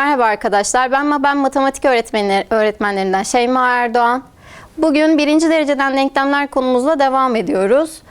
Merhaba arkadaşlar. Ben ben matematik öğretmeni öğretmenlerinden Şeyma Erdoğan. Bugün birinci dereceden denklemler konumuzla devam ediyoruz.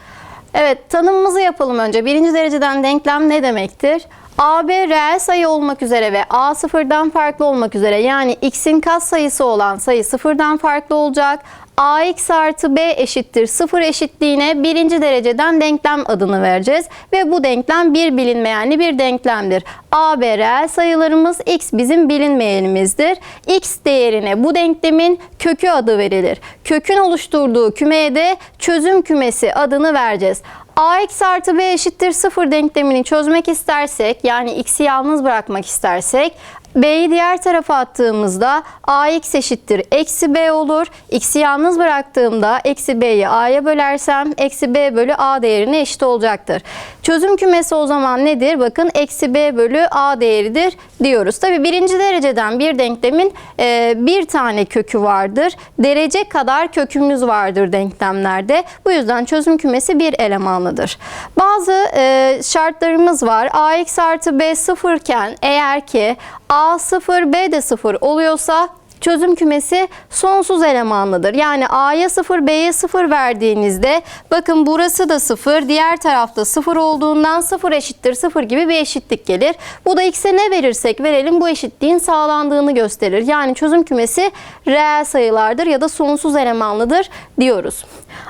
Evet, tanımımızı yapalım önce. Birinci dereceden denklem ne demektir? AB reel sayı olmak üzere ve A sıfırdan farklı olmak üzere yani x'in katsayısı olan sayı sıfırdan farklı olacak. Ax artı b eşittir sıfır eşitliğine birinci dereceden denklem adını vereceğiz. Ve bu denklem bir bilinmeyenli bir denklemdir. a, b reel sayılarımız, x bizim bilinmeyenimizdir. x değerine bu denklemin kökü adı verilir. Kökün oluşturduğu kümeye de çözüm kümesi adını vereceğiz. ax artı b eşittir 0 denklemini çözmek istersek yani x'i yalnız bırakmak istersek b'yi diğer tarafa attığımızda ax eşittir eksi b olur. x'i yalnız bıraktığımda eksi b'yi a'ya bölersem eksi b bölü a değerine eşit olacaktır. Çözüm kümesi o zaman nedir? Bakın eksi b bölü a değeridir diyoruz. Tabi birinci dereceden bir denklemin e, bir tane kökü vardır. Derece kadar kökümüz vardır denklemlerde. Bu yüzden çözüm kümesi bir elemanlıdır. Bazı e, şartlarımız var. ax artı b sıfırken eğer ki a sıfır b de sıfır oluyorsa çözüm kümesi sonsuz elemanlıdır. Yani A'ya 0, B'ye 0 verdiğinizde bakın burası da 0, diğer tarafta 0 olduğundan 0 eşittir 0 gibi bir eşitlik gelir. Bu da X'e ne verirsek verelim bu eşitliğin sağlandığını gösterir. Yani çözüm kümesi reel sayılardır ya da sonsuz elemanlıdır diyoruz.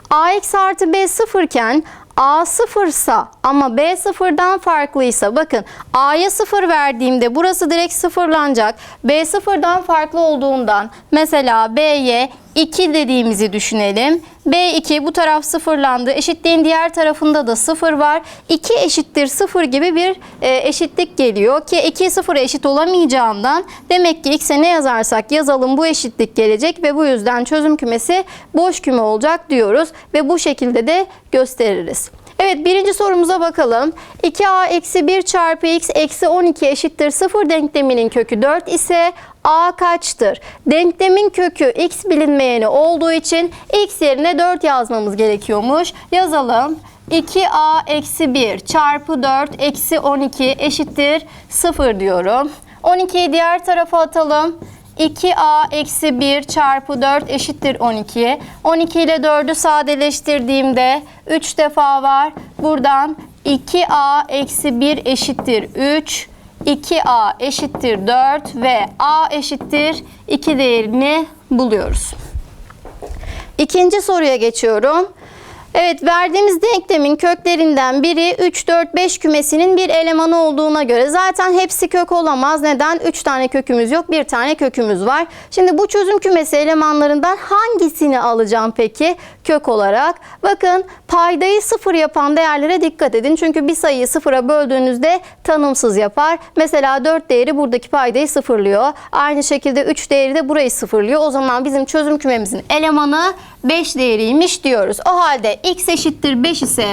AX artı B 0 iken A sıfırsa ama B sıfırdan farklıysa bakın A'ya sıfır verdiğimde burası direkt sıfırlanacak. B sıfırdan farklı olduğundan mesela B'ye 2 dediğimizi düşünelim. B2 bu taraf sıfırlandı. Eşitliğin diğer tarafında da sıfır var. 2 eşittir sıfır gibi bir e, eşitlik geliyor ki 2 sıfıra eşit olamayacağından demek ki x'e ne yazarsak yazalım bu eşitlik gelecek ve bu yüzden çözüm kümesi boş küme olacak diyoruz ve bu şekilde de gösteririz. Evet birinci sorumuza bakalım. 2a eksi 1 çarpı x eksi 12 eşittir 0 denkleminin kökü 4 ise a kaçtır? Denklemin kökü x bilinmeyeni olduğu için x yerine 4 yazmamız gerekiyormuş. Yazalım. 2a eksi 1 çarpı 4 eksi 12 eşittir 0 diyorum. 12'yi diğer tarafa atalım. 2a eksi 1 çarpı 4 eşittir 12. 12 ile 4'ü sadeleştirdiğimde 3 defa var. Buradan 2a eksi 1 eşittir 3. 2a eşittir 4 ve a eşittir 2 değerini buluyoruz. İkinci soruya geçiyorum. Evet verdiğimiz denklemin köklerinden biri 3, 4, 5 kümesinin bir elemanı olduğuna göre zaten hepsi kök olamaz. Neden? 3 tane kökümüz yok, bir tane kökümüz var. Şimdi bu çözüm kümesi elemanlarından hangisini alacağım peki kök olarak? Bakın paydayı sıfır yapan değerlere dikkat edin. Çünkü bir sayıyı sıfıra böldüğünüzde tanımsız yapar. Mesela 4 değeri buradaki paydayı sıfırlıyor. Aynı şekilde 3 değeri de burayı sıfırlıyor. O zaman bizim çözüm kümemizin elemanı 5 değeriymiş diyoruz. O halde x eşittir 5 ise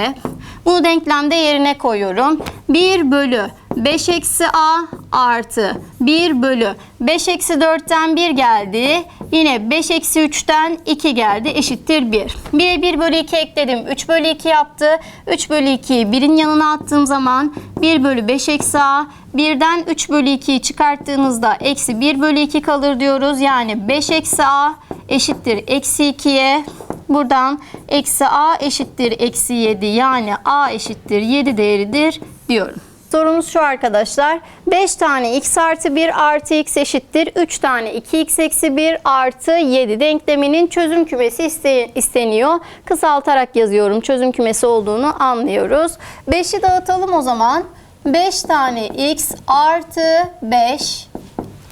bunu denklemde yerine koyuyorum. 1 bölü 5 eksi a artı 1 bölü 5 eksi 4'ten 1 geldi. Yine 5 eksi 3'ten 2 geldi eşittir 1. 1'e 1 bölü 2 ekledim. 3 bölü 2 yaptı. 3 bölü 2'yi 1'in yanına attığım zaman 1 bölü 5 eksi a. 1'den 3 bölü 2'yi çıkarttığınızda eksi 1 bölü 2 kalır diyoruz. Yani 5 eksi a eşittir eksi 2'ye. Buradan eksi a eşittir eksi 7 yani a eşittir 7 değeridir diyorum. Sorumuz şu arkadaşlar. 5 tane x artı 1 artı x eşittir. 3 tane 2x eksi 1 artı 7 denkleminin çözüm kümesi iste- isteniyor. Kısaltarak yazıyorum. Çözüm kümesi olduğunu anlıyoruz. 5'i dağıtalım o zaman. 5 tane x artı 5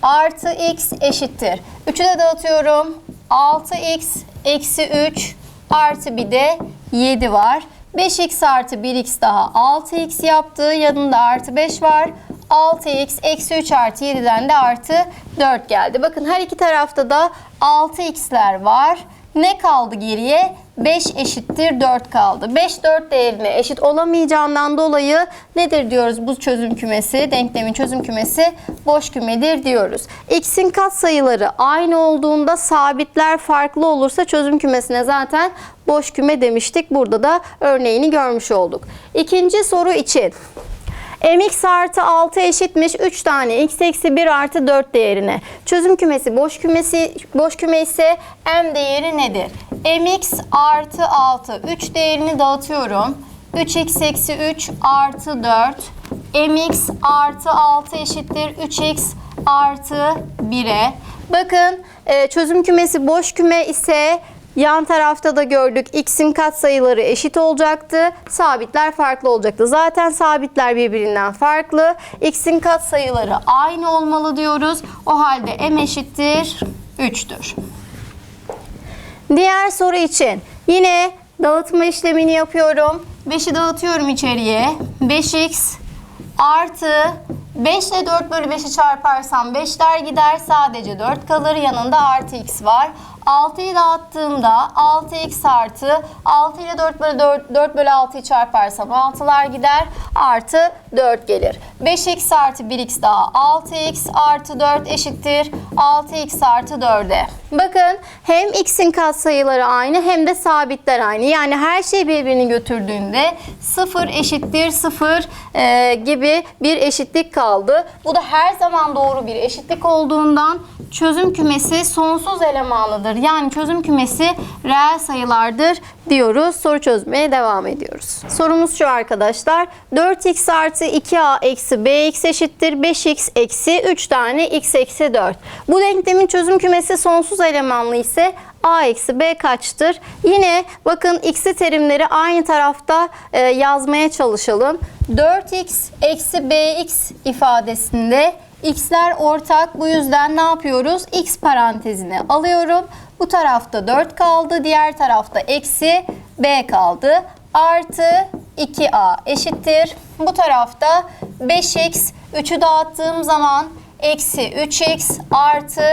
artı x eşittir. 3'ü de dağıtıyorum. 6x eksi 3 artı bir de 7 var. 5x artı 1x daha 6x yaptı. Yanında artı 5 var. 6x eksi 3 artı 7'den de artı 4 geldi. Bakın her iki tarafta da 6x'ler var. Ne kaldı geriye? 5 eşittir 4 kaldı. 5 4 değerine eşit olamayacağından dolayı nedir diyoruz bu çözüm kümesi? Denklemin çözüm kümesi boş kümedir diyoruz. X'in katsayıları aynı olduğunda sabitler farklı olursa çözüm kümesine zaten boş küme demiştik. Burada da örneğini görmüş olduk. İkinci soru için mx artı 6 eşitmiş 3 tane x eksi 1 artı 4 değerine. Çözüm kümesi boş kümesi boş küme ise m değeri nedir? Mx artı 6 3 değerini dağıtıyorum. 3x eksi 3 artı 4 mx artı 6 eşittir 3x artı 1'e. Bakın e, çözüm kümesi boş küme ise yan tarafta da gördük x'in katsayıları eşit olacaktı. Sabitler farklı olacaktı. Zaten sabitler birbirinden farklı. x'in katsayıları aynı olmalı diyoruz. O halde m eşittir 3'tür. Diğer soru için yine dağıtma işlemini yapıyorum. 5'i dağıtıyorum içeriye. 5x artı 5 ile 4 bölü 5'i çarparsam 5'ler gider sadece 4 kalır yanında artı x var. 6'yı dağıttığımda 6x artı 6 ile 4 bölü 4, 4 bölü 6'yı çarparsam 6'lar gider artı 4 gelir. 5x artı 1x daha 6x artı 4 eşittir 6x artı 4'e. Bakın hem x'in katsayıları aynı hem de sabitler aynı. Yani her şey birbirini götürdüğünde 0 eşittir 0 e, gibi bir eşitlik kaldı. Bu da her zaman doğru bir eşitlik olduğundan çözüm kümesi sonsuz elemanlıdır. Yani çözüm kümesi reel sayılardır diyoruz. Soru çözmeye devam ediyoruz. Sorumuz şu arkadaşlar. 4x artı 2a eksi bx eşittir 5x eksi 3 tane x eksi 4. Bu denklemin çözüm kümesi sonsuz elemanlı ise a eksi b kaçtır? Yine bakın x'li terimleri aynı tarafta e, yazmaya çalışalım. 4x eksi bx ifadesinde x'ler ortak. Bu yüzden ne yapıyoruz? x parantezine alıyorum. Bu tarafta 4 kaldı. Diğer tarafta eksi b kaldı. Artı 2a eşittir. Bu tarafta 5x 3'ü dağıttığım zaman eksi 3x artı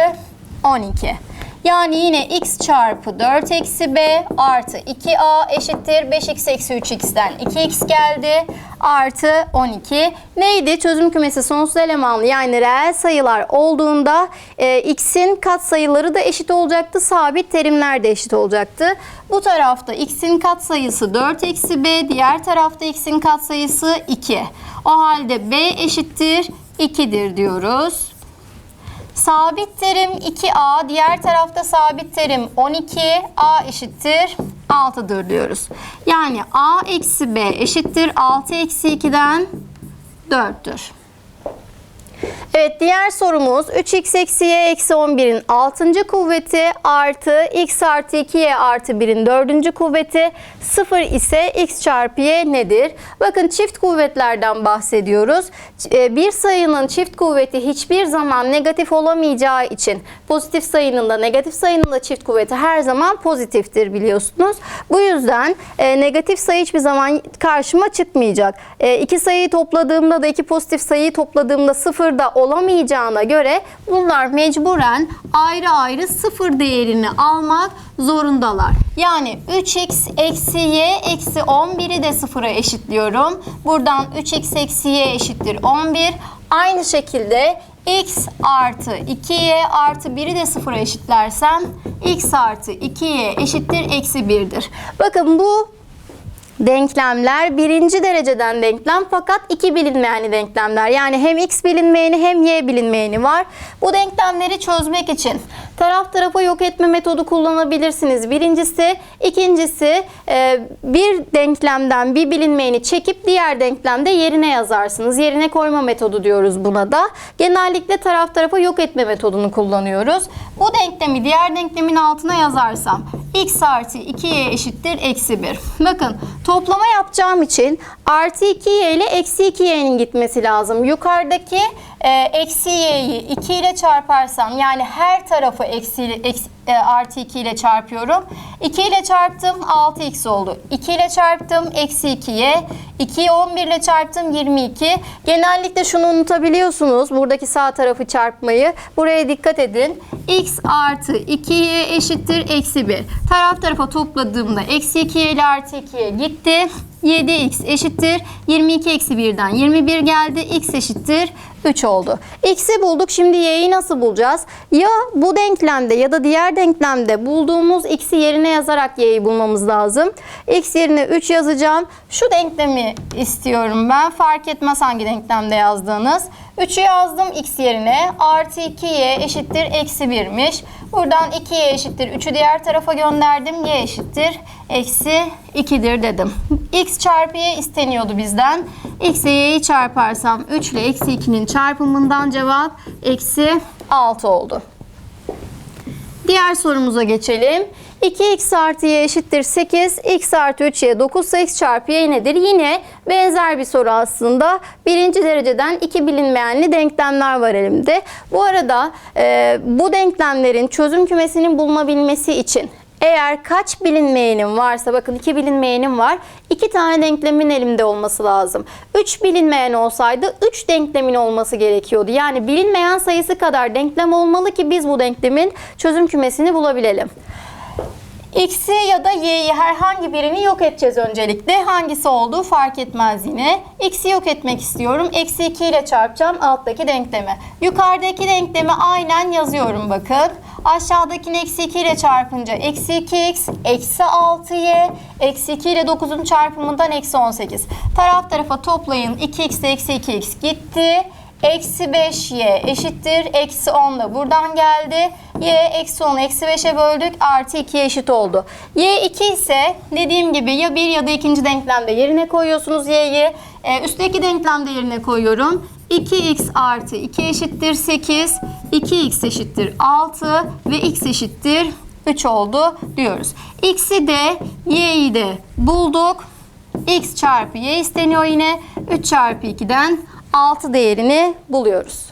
12. Yani yine x çarpı 4 eksi b artı 2a eşittir 5x eksi 3x'ten 2x geldi artı 12. Neydi? Çözüm kümesi sonsuz elemanlı yani reel sayılar olduğunda e, x'in katsayıları da eşit olacaktı. Sabit terimler de eşit olacaktı. Bu tarafta x'in katsayısı 4 eksi b diğer tarafta x'in katsayısı 2. O halde b eşittir 2'dir diyoruz. Sabit terim 2a, diğer tarafta sabit terim 12, a eşittir 6'dır diyoruz. Yani a eksi b eşittir 6 eksi 2'den 4'tür. Evet diğer sorumuz 3x eksi y eksi 11'in 6. kuvveti artı x artı 2y artı 1'in 4. kuvveti 0 ise x çarpı y nedir? Bakın çift kuvvetlerden bahsediyoruz. E, bir sayının çift kuvveti hiçbir zaman negatif olamayacağı için pozitif sayının da negatif sayının da çift kuvveti her zaman pozitiftir biliyorsunuz. Bu yüzden e, negatif sayı hiçbir zaman karşıma çıkmayacak. E, iki sayıyı topladığımda da iki pozitif sayıyı topladığımda 0 sıfırda olamayacağına göre bunlar mecburen ayrı ayrı sıfır değerini almak zorundalar. Yani 3x eksi y eksi 11'i de sıfıra eşitliyorum. Buradan 3x eksi y eşittir 11. Aynı şekilde x artı 2y artı 1'i de sıfıra eşitlersem x artı 2y eşittir eksi 1'dir. Bakın bu denklemler birinci dereceden denklem fakat iki bilinmeyeni denklemler. Yani hem x bilinmeyeni hem y bilinmeyeni var. Bu denklemleri çözmek için taraf tarafa yok etme metodu kullanabilirsiniz. Birincisi, ikincisi e, bir denklemden bir bilinmeyeni çekip diğer denklemde yerine yazarsınız. Yerine koyma metodu diyoruz buna da. Genellikle taraf tarafa yok etme metodunu kullanıyoruz. Bu denklemi diğer denklemin altına yazarsam x artı 2y eşittir eksi 1. Bakın toplama yapacağım için artı 2y ile eksi 2y'nin gitmesi lazım. Yukarıdaki e, eksi y'yi 2 ile çarparsam yani her tarafı eksi, eksi e, artı 2 ile çarpıyorum. 2 ile çarptım 6x oldu. 2 ile çarptım eksi 2y. 2'yi 11 ile çarptım 22. Genellikle şunu unutabiliyorsunuz. Buradaki sağ tarafı çarpmayı. Buraya dikkat edin. x artı 2y eşittir eksi 1. Taraf tarafa topladığımda eksi 2y ile artı 2y gitti. 7x eşittir 22 eksi 1'den 21 geldi. x eşittir 3 oldu. X'i bulduk. Şimdi y'yi nasıl bulacağız? Ya bu denklemde ya da diğer denklemde bulduğumuz x'i yerine yazarak y'yi bulmamız lazım. x yerine 3 yazacağım. Şu denklemi istiyorum ben. Fark etmez hangi denklemde yazdığınız. 3'ü yazdım x yerine. Artı 2y eşittir eksi 1'miş. Buradan 2y eşittir 3'ü diğer tarafa gönderdim. y eşittir eksi 2'dir dedim. X çarpı y isteniyordu bizden. x ile y'yi çarparsam 3 ile eksi 2'nin çarpımından cevap eksi 6 oldu. Diğer sorumuza geçelim. 2x artı y eşittir 8, x artı 3y 9 ise x çarpı y nedir? Yine benzer bir soru aslında. Birinci dereceden iki bilinmeyenli denklemler var elimde. Bu arada e, bu denklemlerin çözüm kümesinin bulunabilmesi için eğer kaç bilinmeyenim varsa bakın iki bilinmeyenim var. iki tane denklemin elimde olması lazım. Üç bilinmeyen olsaydı üç denklemin olması gerekiyordu. Yani bilinmeyen sayısı kadar denklem olmalı ki biz bu denklemin çözüm kümesini bulabilelim. X'i ya da Y'yi herhangi birini yok edeceğiz öncelikle. Hangisi olduğu fark etmez yine. X'i yok etmek istiyorum. Eksi 2 ile çarpacağım alttaki denklemi. Yukarıdaki denklemi aynen yazıyorum bakın. Aşağıdakini eksi 2 ile çarpınca eksi 2x, eksi 6y, eksi 2 ile 9'un çarpımından eksi 18. Taraf tarafa toplayın. 2x ile eksi 2x gitti. Eksi 5y eşittir. Eksi 10 da buradan geldi. y eksi 10'u eksi 5'e böldük. Artı 2'ye eşit oldu. y 2 ise dediğim gibi ya bir ya da ikinci denklemde yerine koyuyorsunuz y'yi. Ee, üstteki denklemde yerine koyuyorum. 2x artı 2 eşittir 8. 2x eşittir 6 ve x eşittir 3 oldu diyoruz. x'i de y'yi de bulduk. x çarpı y isteniyor yine. 3 çarpı 2'den 6 değerini buluyoruz.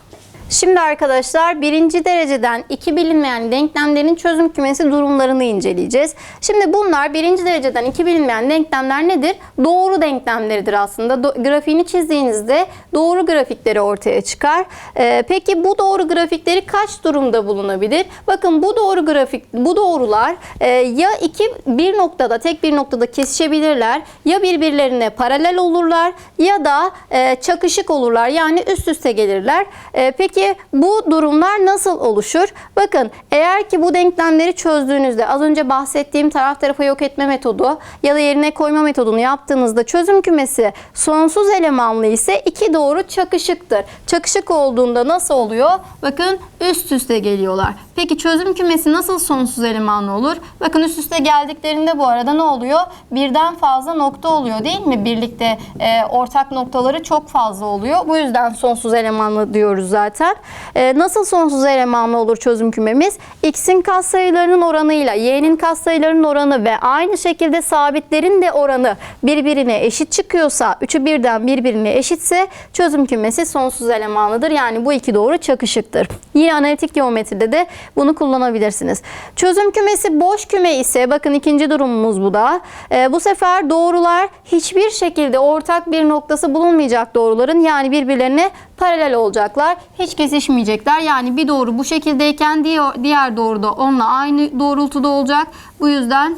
Şimdi arkadaşlar birinci dereceden iki bilinmeyen denklemlerin çözüm kümesi durumlarını inceleyeceğiz. Şimdi bunlar birinci dereceden iki bilinmeyen denklemler nedir? Doğru denklemleridir aslında. Do- grafiğini çizdiğinizde doğru grafikleri ortaya çıkar. Ee, peki bu doğru grafikleri kaç durumda bulunabilir? Bakın bu doğru grafik, bu doğrular e, ya iki bir noktada tek bir noktada kesişebilirler ya birbirlerine paralel olurlar ya da e, çakışık olurlar yani üst üste gelirler. E, peki bu durumlar nasıl oluşur? Bakın eğer ki bu denklemleri çözdüğünüzde az önce bahsettiğim taraf tarafa yok etme metodu ya da yerine koyma metodunu yaptığınızda çözüm kümesi sonsuz elemanlı ise iki doğru çakışıktır. Çakışık olduğunda nasıl oluyor? Bakın üst üste geliyorlar. Peki çözüm kümesi nasıl sonsuz elemanlı olur? Bakın üst üste geldiklerinde bu arada ne oluyor? Birden fazla nokta oluyor değil mi? Birlikte e, ortak noktaları çok fazla oluyor. Bu yüzden sonsuz elemanlı diyoruz zaten. E, nasıl sonsuz elemanlı olur çözüm kümemiz? X'in katsayılarının oranıyla Y'nin katsayılarının oranı ve aynı şekilde sabitlerin de oranı birbirine eşit çıkıyorsa, üçü birden birbirine eşitse çözüm kümesi sonsuz elemanlıdır. Yani bu iki doğru çakışıktır. Yine analitik geometride de bunu kullanabilirsiniz. Çözüm kümesi boş küme ise bakın ikinci durumumuz bu da. Ee, bu sefer doğrular hiçbir şekilde ortak bir noktası bulunmayacak doğruların yani birbirlerine paralel olacaklar. Hiç kesişmeyecekler. Yani bir doğru bu şekildeyken diğer, doğru da onunla aynı doğrultuda olacak. Bu yüzden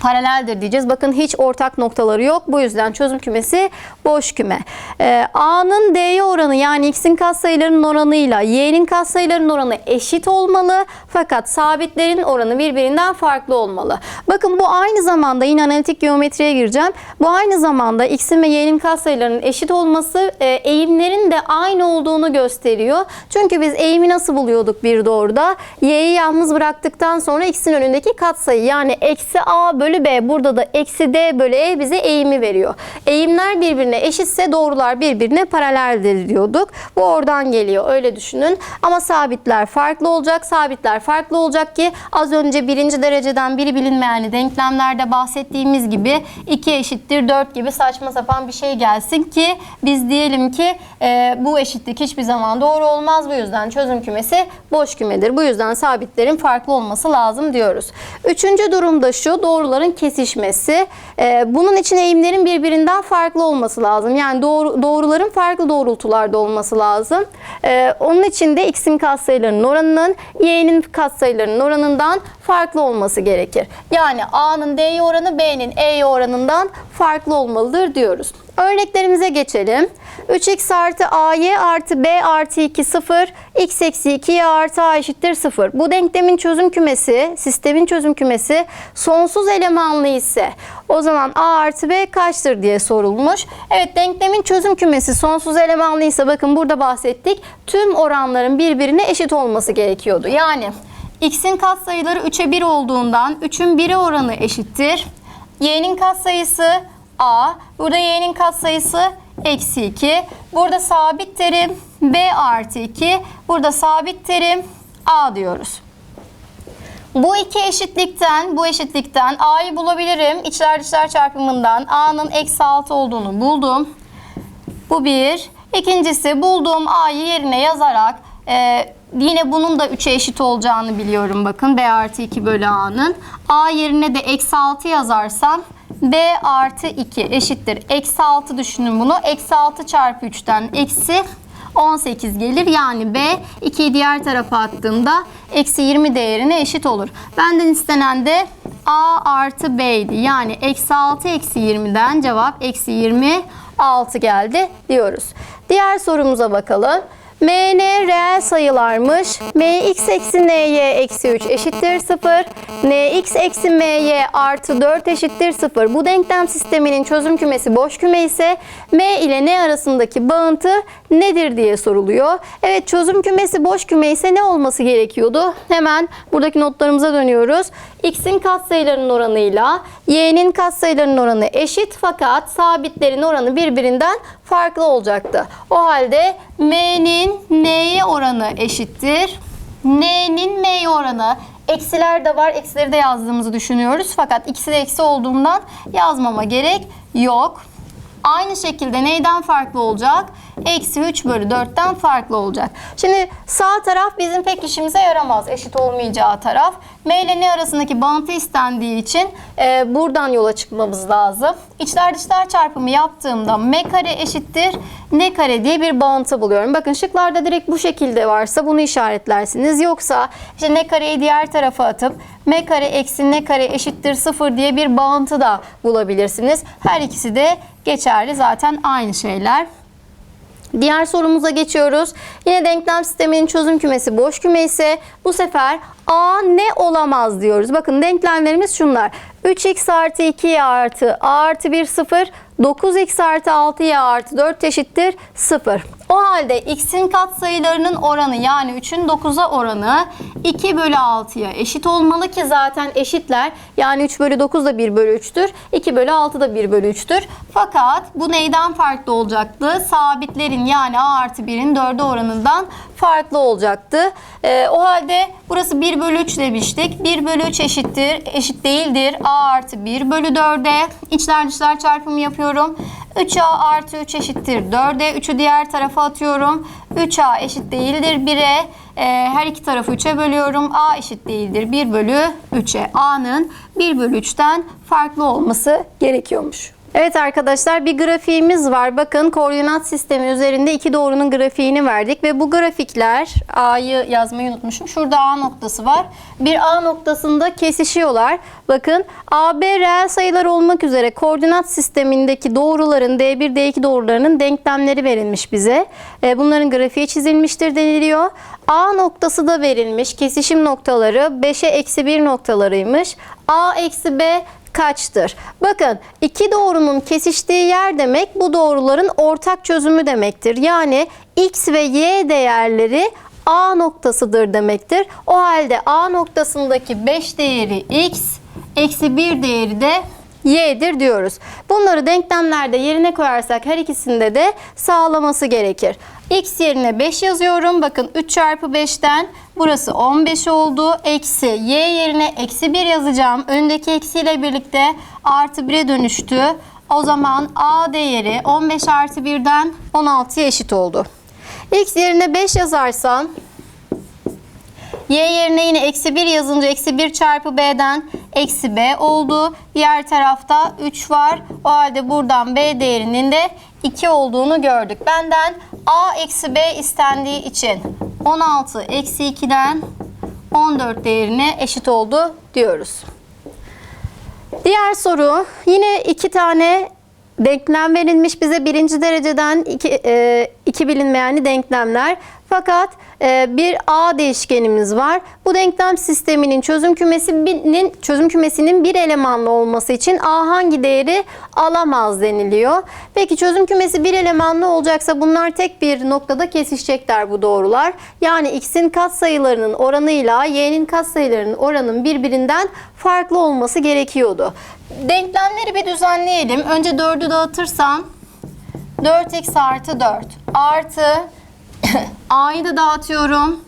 paraleldir diyeceğiz. Bakın hiç ortak noktaları yok. Bu yüzden çözüm kümesi boş küme. Ee, A'nın D'ye oranı yani X'in katsayılarının oranıyla Y'nin katsayılarının oranı eşit olmalı. Fakat sabitlerin oranı birbirinden farklı olmalı. Bakın bu aynı zamanda yine analitik geometriye gireceğim. Bu aynı zamanda X'in ve Y'nin katsayılarının eşit olması e, eğimlerin de aynı olduğunu gösteriyor. Çünkü biz eğimi nasıl buluyorduk bir doğruda? Y'yi yalnız bıraktıktan sonra X'in önündeki katsayı yani eksi A bölü B burada da eksi D bölü E bize eğimi veriyor. Eğimler birbirine eşitse doğrular birbirine paraleldir diyorduk. Bu oradan geliyor öyle düşünün. Ama sabitler farklı olacak. Sabitler farklı olacak ki az önce birinci dereceden biri bilinmeyenli denklemlerde bahsettiğimiz gibi 2 eşittir 4 gibi saçma sapan bir şey gelsin ki biz diyelim ki e, bu eşitlik hiçbir zaman doğru olmaz. Bu yüzden çözüm kümesi boş kümedir. Bu yüzden sabitlerin farklı olması lazım diyoruz. Üçüncü durumda şu doğruların doğruların kesişmesi. Ee, bunun için eğimlerin birbirinden farklı olması lazım. Yani doğru, doğruların farklı doğrultularda olması lazım. Ee, onun için de x'in katsayılarının oranının y'nin katsayılarının oranından farklı olması gerekir. Yani a'nın d'ye oranı b'nin e'ye oranından farklı olmalıdır diyoruz. Örneklerimize geçelim. 3x artı ay artı b artı 2 0, x eksi 2y artı a eşittir 0. Bu denklemin çözüm kümesi, sistemin çözüm kümesi sonsuz elemanlı ise o zaman a artı b kaçtır diye sorulmuş. Evet denklemin çözüm kümesi sonsuz elemanlı ise bakın burada bahsettik. Tüm oranların birbirine eşit olması gerekiyordu. Yani x'in katsayıları 3'e 1 olduğundan 3'ün 1'e oranı eşittir. y'nin katsayısı a. Burada y'nin katsayısı eksi 2. Burada sabit terim b artı 2. Burada sabit terim a diyoruz. Bu iki eşitlikten, bu eşitlikten a'yı bulabilirim. İçler dışlar çarpımından a'nın eksi 6 olduğunu buldum. Bu bir. İkincisi bulduğum a'yı yerine yazarak e, yine bunun da 3'e eşit olacağını biliyorum bakın. b artı 2 bölü a'nın. a yerine de eksi 6 yazarsam b artı 2 eşittir. Eksi 6 düşünün bunu. Eksi 6 çarpı 3'ten eksi 18 gelir. Yani b 2'yi diğer tarafa attığımda eksi 20 değerine eşit olur. Benden istenen de a artı b'ydi. Yani eksi 6 eksi 20'den cevap eksi 26 geldi diyoruz. Diğer sorumuza bakalım. MN reel sayılarmış. MX eksi NY eksi 3 eşittir 0. NX eksi MY artı 4 eşittir 0. Bu denklem sisteminin çözüm kümesi boş küme ise M ile N arasındaki bağıntı nedir diye soruluyor. Evet çözüm kümesi boş küme ise ne olması gerekiyordu? Hemen buradaki notlarımıza dönüyoruz. X'in katsayılarının oranıyla Y'nin katsayılarının oranı eşit fakat sabitlerin oranı birbirinden farklı olacaktı. O halde M'nin N'ye oranı eşittir. N'nin M'ye oranı eksiler de var. Eksileri de yazdığımızı düşünüyoruz. Fakat ikisi de eksi olduğundan yazmama gerek yok. Aynı şekilde neyden farklı olacak? Eksi 3 bölü 4'ten farklı olacak. Şimdi sağ taraf bizim pek işimize yaramaz. Eşit olmayacağı taraf. M ile N arasındaki bağıntı istendiği için e, buradan yola çıkmamız lazım. İçler dışlar çarpımı yaptığımda M kare eşittir N kare diye bir bağıntı buluyorum. Bakın şıklarda direkt bu şekilde varsa bunu işaretlersiniz. Yoksa işte N kareyi diğer tarafa atıp M kare eksi N kare eşittir 0 diye bir bağıntı da bulabilirsiniz. Her ikisi de geçerli zaten aynı şeyler. Diğer sorumuza geçiyoruz. Yine denklem sisteminin çözüm kümesi boş küme ise bu sefer A ne olamaz diyoruz. Bakın denklemlerimiz şunlar. 3x artı 2y artı a artı 1 0. 9x artı 6y artı 4 eşittir 0. O halde x'in katsayılarının oranı yani 3'ün 9'a oranı 2 bölü 6'ya eşit olmalı ki zaten eşitler. Yani 3 bölü 9 da 1 bölü 3'tür. 2 bölü 6 da 1 bölü 3'tür. Fakat bu neyden farklı olacaktı? Sabitlerin yani a artı 1'in 4'e oranından farklı olacaktı. Ee, o halde burası 1 bölü 3 demiştik. 1 bölü 3 eşittir, eşit değildir. a artı 1 bölü 4'e içler dışlar çarpımı yapıyorum. 3a artı 3 eşittir 4'e. 3'ü diğer tarafa atıyorum. 3a eşit değildir 1'e. Ee, her iki tarafı 3'e bölüyorum. a eşit değildir 1 bölü 3'e. a'nın 1 bölü 3'ten farklı olması gerekiyormuş. Evet arkadaşlar bir grafiğimiz var. Bakın koordinat sistemi üzerinde iki doğrunun grafiğini verdik ve bu grafikler A'yı yazmayı unutmuşum. Şurada A noktası var. Bir A noktasında kesişiyorlar. Bakın AB reel sayılar olmak üzere koordinat sistemindeki doğruların D1 D2 doğrularının denklemleri verilmiş bize. E, Bunların grafiği çizilmiştir deniliyor. A noktası da verilmiş. Kesişim noktaları 5'e eksi 1 noktalarıymış. A eksi B kaçtır? Bakın iki doğrunun kesiştiği yer demek bu doğruların ortak çözümü demektir. Yani x ve y değerleri A noktasıdır demektir. O halde A noktasındaki 5 değeri x, eksi 1 değeri de y'dir diyoruz. Bunları denklemlerde yerine koyarsak her ikisinde de sağlaması gerekir. x yerine 5 yazıyorum. Bakın 3 çarpı 5'ten burası 15 oldu. Eksi y yerine eksi 1 yazacağım. Öndeki eksiyle birlikte artı 1'e dönüştü. O zaman a değeri 15 artı 1'den 16'ya eşit oldu. x yerine 5 yazarsam Y yerine yine eksi 1 yazınca eksi 1 çarpı B'den eksi B oldu. Diğer tarafta 3 var. O halde buradan B değerinin de 2 olduğunu gördük. Benden A eksi B istendiği için 16 eksi 2'den 14 değerine eşit oldu diyoruz. Diğer soru yine iki tane denklem verilmiş bize birinci dereceden iki, e, iki bilinmeyenli denklemler. Fakat bir A değişkenimiz var. Bu denklem sisteminin çözüm kümesinin çözüm kümesinin bir elemanlı olması için A hangi değeri alamaz deniliyor. Peki çözüm kümesi bir elemanlı olacaksa bunlar tek bir noktada kesişecekler bu doğrular. Yani x'in katsayılarının oranıyla y'nin katsayılarının oranının birbirinden farklı olması gerekiyordu. Denklemleri bir düzenleyelim. Önce 4'ü dağıtırsam 4x artı 4 artı a'yı da dağıtıyorum.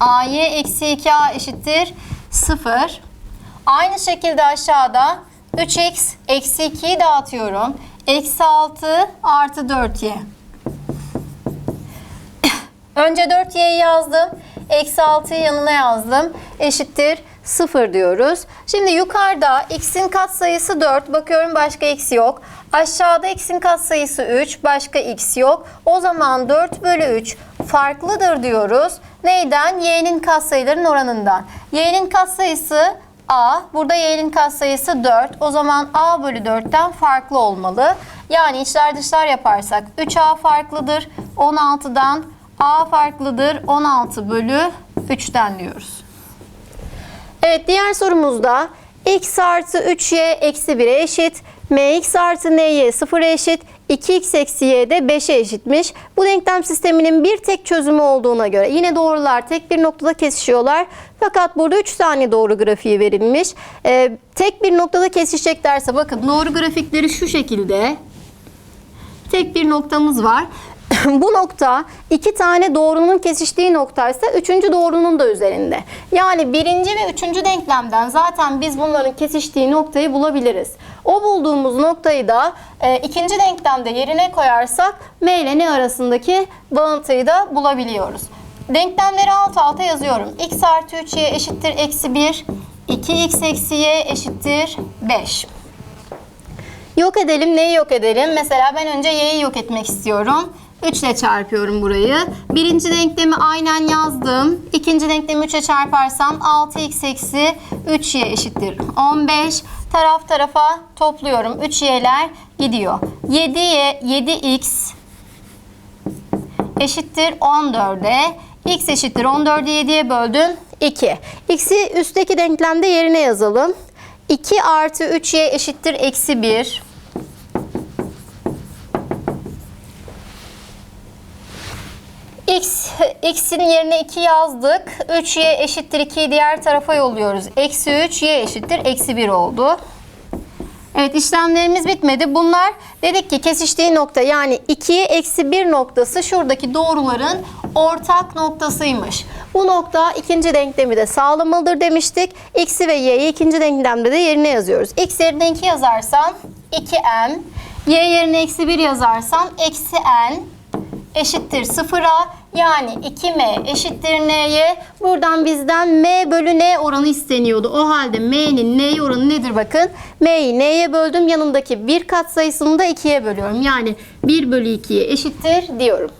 a'yı eksi 2a eşittir 0. Aynı şekilde aşağıda 3x eksi 2'yi dağıtıyorum. Eksi 6 artı 4y. Önce 4y'yi yazdım. Eksi 6'yı yanına yazdım. Eşittir 0 diyoruz. Şimdi yukarıda x'in katsayısı 4. Bakıyorum başka x yok. Aşağıda x'in katsayısı 3. Başka x yok. O zaman 4 bölü 3 farklıdır diyoruz. Neyden? y'nin katsayıların oranından. y'nin katsayısı a. Burada y'nin katsayısı 4. O zaman a bölü 4'ten farklı olmalı. Yani içler dışlar yaparsak 3a farklıdır. 16'dan a farklıdır. 16 bölü 3'ten diyoruz. Evet diğer sorumuzda x artı 3y eksi 1'e eşit. Mx artı ny 0'a eşit. 2x eksi y de 5'e eşitmiş. Bu denklem sisteminin bir tek çözümü olduğuna göre yine doğrular tek bir noktada kesişiyorlar. Fakat burada 3 tane doğru grafiği verilmiş. Ee, tek bir noktada kesişeceklerse bakın doğru grafikleri şu şekilde. Tek bir noktamız var. Bu nokta iki tane doğrunun kesiştiği noktaysa üçüncü doğrunun da üzerinde. Yani birinci ve üçüncü denklemden zaten biz bunların kesiştiği noktayı bulabiliriz. O bulduğumuz noktayı da e, ikinci denklemde yerine koyarsak M ile N arasındaki bağıntıyı da bulabiliyoruz. Denklemleri alt alta yazıyorum. x artı 3y eşittir eksi 1. 2x eksi y eşittir 5. Yok edelim. Neyi yok edelim? Mesela ben önce y'yi yok etmek istiyorum. 3 ile çarpıyorum burayı. Birinci denklemi aynen yazdım. İkinci denklemi 3'e çarparsam 6x eksi 3y eşittir 15. Taraf tarafa topluyorum. 3y'ler gidiyor. 7y 7x eşittir 14'e. x eşittir 14'ü 7'ye böldüm. 2. x'i üstteki denklemde yerine yazalım. 2 artı 3y eşittir eksi 1. x x'in yerine 2 yazdık. 3y eşittir 2'yi diğer tarafa yolluyoruz. Eksi 3 y eşittir eksi 1 oldu. Evet işlemlerimiz bitmedi. Bunlar dedik ki kesiştiği nokta yani 2'ye eksi 1 noktası şuradaki doğruların ortak noktasıymış. Bu nokta ikinci denklemi de sağlamalıdır demiştik. X'i ve y'yi ikinci denklemde de yerine yazıyoruz. X yerine 2 yazarsam 2m, y yerine eksi 1 yazarsam eksi n eşittir sıfıra yani 2m eşittir n'ye. Buradan bizden m bölü n oranı isteniyordu. O halde m'nin n'ye oranı nedir bakın. m'yi n'ye böldüm yanındaki bir kat sayısını da 2'ye bölüyorum. Yani 1 bölü 2'ye eşittir diyorum.